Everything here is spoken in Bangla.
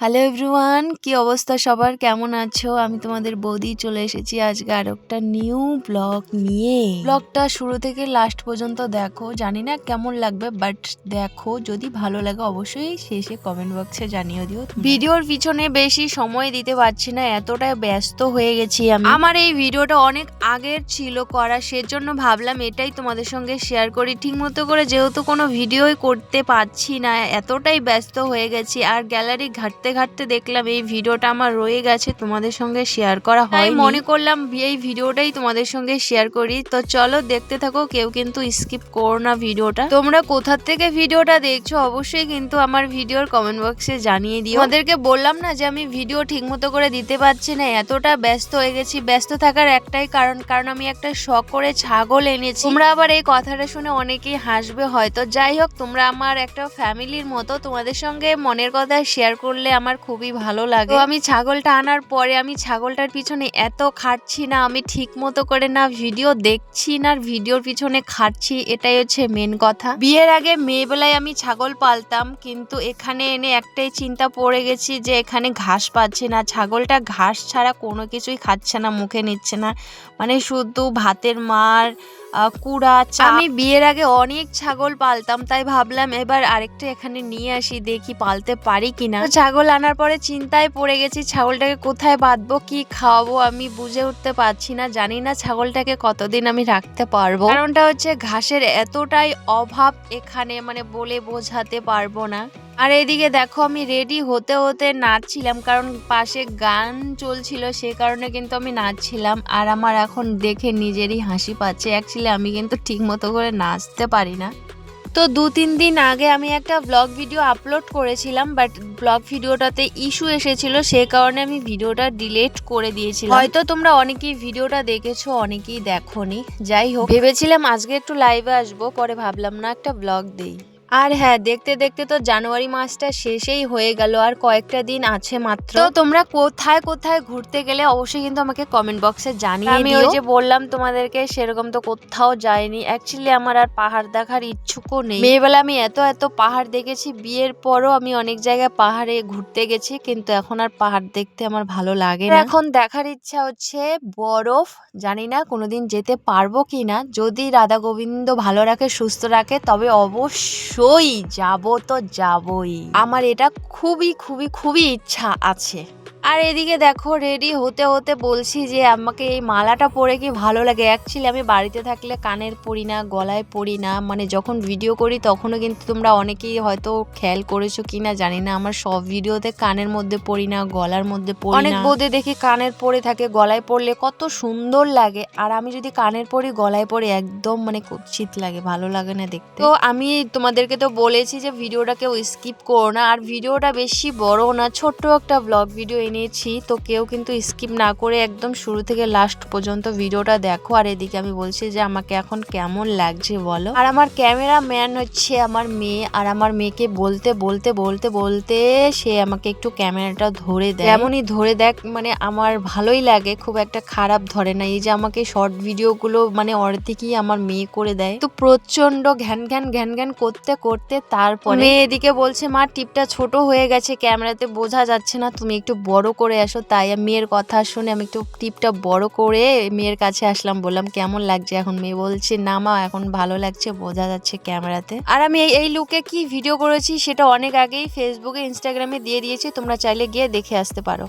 হ্যালো এভরিওয়ান কি অবস্থা সবার? কেমন আছো? আমি তোমাদের বৌদি চলে এসেছি আজকে আর একটা নিউ ব্লগ নিয়ে। ব্লগটা শুরু থেকে লাস্ট পর্যন্ত দেখো। জানি না কেমন লাগবে বাট দেখো, যদি ভালো লাগে অবশ্যই শেষে কমেন্ট বক্সে জানিয়ে দিও ভিডিওর পিছনে বেশি সময় দিতে পারছি না, এতটাই ব্যস্ত হয়ে গেছি আমি। আমার এই ভিডিওটা অনেক আগের ছিল করা, সেজন্য ভাবলাম এটাই তোমাদের সঙ্গে শেয়ার করি। ঠিক মতো করে যেহেতু কোনো ভিডিওই করতে পারছি না, এতটাই ব্যস্ত হয়ে গেছি, আর গ্যালারি ঘাটতে ঘাটতে ঘাটতে দেখলাম এই ভিডিওটা আমার রয়ে গেছে তোমাদের সঙ্গে শেয়ার করা হয় মনে করলাম এই ভিডিওটাই তোমাদের সঙ্গে শেয়ার করি। তো চলো দেখতে থাকো কেউ কিন্তু স্কিপ করো না ভিডিওটা। তোমরা কোথা থেকে ভিডিওটা দেখছ অবশ্যই কিন্তু আমার ভিডিওর কমেন্ট বক্সে জানিয়ে দিও। ওদেরকে বললাম না যে আমি ভিডিও ঠিক মতো করে দিতে পারছি না এতটা ব্যস্ত হয়ে গেছি। ব্যস্ত থাকার একটাই কারণ কারণ আমি একটা শখ করে ছাগল এনেছি। তোমরা আবার এই কথাটা শুনে অনেকেই হাসবে হয়তো। যাই হোক তোমরা আমার একটা ফ্যামিলির মতো তোমাদের সঙ্গে মনের কথা শেয়ার করলে আমার খুবই ভালো লাগে। আমি ছাগলটা আনার পরে আমি ছাগলটার পিছনে এত খাটছি না, আমি ঠিক মতো করে না ভিডিও দেখছি না ভিডিওর পিছনে খাটছি, এটাই হচ্ছে মেন কথা। বিয়ের আগে মেয়েবেলায় আমি ছাগল পালতাম, কিন্তু এখানে এনে একটাই চিন্তা পড়ে গেছি যে এখানে ঘাস পাচ্ছে না, ছাগলটা ঘাস ছাড়া কোনো কিছুই খাচ্ছে না, মুখে নিচ্ছে না। মানে শুধু ভাতের মার কুড়া আমি বিয়ের আগে অনেক ছাগল পালতাম, তাই ভাবলাম এবার আরেকটা এখানে নিয়ে আসি, দেখি পালতে পারি কিনা। ছাগল আনার পরে চিন্তায় পড়ে গেছি, ছাগলটাকে কোথায় বাঁধবো, কি খাওয়াবো, আমি বুঝে উঠতে পারছি না, জানি না ছাগলটাকে কতদিন আমি রাখতে পারব। কারণটা হচ্ছে ঘাসের এতটাই অভাব এখানে মানে বলে বোঝাতে পারব না। আর এদিকে দেখো আমি রেডি হতে হতে নাচছিলাম, কারণ পাশে গান চলছিল, সে কারণে কিন্তু আমি নাচছিলাম। আর আমার এখন দেখে নিজেরই হাসি পাচ্ছে। অ্যাকচুয়ালি আমি কিন্তু ঠিক মতো করে নাচতে পারি না। তো দু তিন দিন আগে আমি একটা ব্লগ ভিডিও আপলোড করেছিলাম বাট ব্লগ ভিডিওটাতে ইস্যু এসেছিল, সে কারণে আমি ভিডিওটা ডিলিট করে দিয়েছিলাম। হয়তো তোমরা অনেকেই ভিডিওটা দেখেছ, অনেকেই দেখোনি। যাই হোক, ভেবেছিলাম আজকে একটু লাইভে আসব, পরে ভাবলাম না একটা ব্লগ দেই। আর হ্যাঁ দেখতে দেখতে তো জানুয়ারি মাসটা শেষেই হয়ে গেল। আর কয়েকটা দিন আছে মাত্র। তো তোমরা কোথায় কোথায় ঘুরতে গেলে অবশ্যই কিন্তু আমাকে কমেন্ট বক্সে জানিয়ে আমি ওই যে বললাম তোমাদেরকে সেরকম তো কোথাও যাইনি। অ্যাকচুয়ালি আমার আর পাহাড় দেখার ইচ্ছুকও নেই। মেয়েবেলা আমি এত এত পাহাড় দেখেছি বিয়ের পরও আমি অনেক জায়গায় পাহাড়ে ঘুরতে গেছি কিন্তু এখন আর পাহাড় দেখতে আমার ভালো লাগে না। এখন দেখার ইচ্ছা হচ্ছে বরফ। জানি না কোনোদিন যেতে পারব কি না যদি রাধা গোবিন্দ ভালো রাখে সুস্থ রাখে তবে অবশ্যই যাব তো যাবই। আমার এটা খুবই খুবই খুবই ইচ্ছা আছে। আর এদিকে দেখো রেডি হতে হতে বলছি যে আমাকে এই মালাটা পরে কি ভালো লাগে? অ্যাকচুয়ালি আমি বাড়িতে থাকলে কানের পরি না গলায় পরি না। মানে যখন ভিডিও করি তখনও কিন্তু তোমরা অনেকেই হয়তো খেয়াল করেছ কি না জানি না। আমার সব ভিডিওতে কানের মধ্যে পরি না গলার মধ্যে পরি অনেক বোধে দেখি কানের পরে থাকে গলায় পরলে কত সুন্দর লাগে। আর আমি যদি কানের পরি গলায় পরে একদম মানে কুৎসিত লাগে ভালো লাগে না দেখতে। তো আমি তোমাদেরকে তো বলেছি যে ভিডিওটা কেউ স্কিপ করো না। আর ভিডিওটা বেশি বড় না ছোট্ট একটা ব্লগ ভিডিও এনেছি তো কেউ কিন্তু স্কিপ না করে একদম শুরু থেকে লাস্ট পর্যন্ত ভিডিওটা দেখো। আর এদিকে আমি বলছি যে আমাকে এখন কেমন লাগছে বলো। আর আমার ক্যামেরা ম্যান হচ্ছে আমার মেয়ে। আর আমার মেয়েকে বলতে বলতে বলতে বলতে সে আমাকে একটু ক্যামেরাটা ধরে দেয়। এমনই ধরে দেখ মানে আমার ভালোই লাগে। খুব একটা খারাপ ধরে না। এই যে আমাকে শর্ট ভিডিও গুলো মানে অর্ধেকই আমার মেয়ে করে দেয়। তো প্রচণ্ড ঘ্যান ঘ্যান ঘ্যান ঘ্যান করতে করতে তারপরে মেয়ে এদিকে বলছে মা টিপটা ছোট হয়ে গেছে। ক্যামেরাতে বোঝা যাচ্ছে না। তুমি একটু বড় করে আসো, তাই মেয়ের কথা শুনে আমি একটু টিপটা বড় করে মেয়ের কাছে আসলাম, বললাম, কেমন লাগছে এখন? মেয়ে বলছে, না মা, এখন ভালো লাগছে, বোঝা যাচ্ছে ক্যামেরাতে। আর আমি এই লুকে কি ভিডিও করেছি, সেটা অনেক আগেই ফেসবুকে ইনস্টাগ্রামে দিয়ে দিয়েছি, তোমরা চাইলে গিয়ে দেখে আসতে পারো।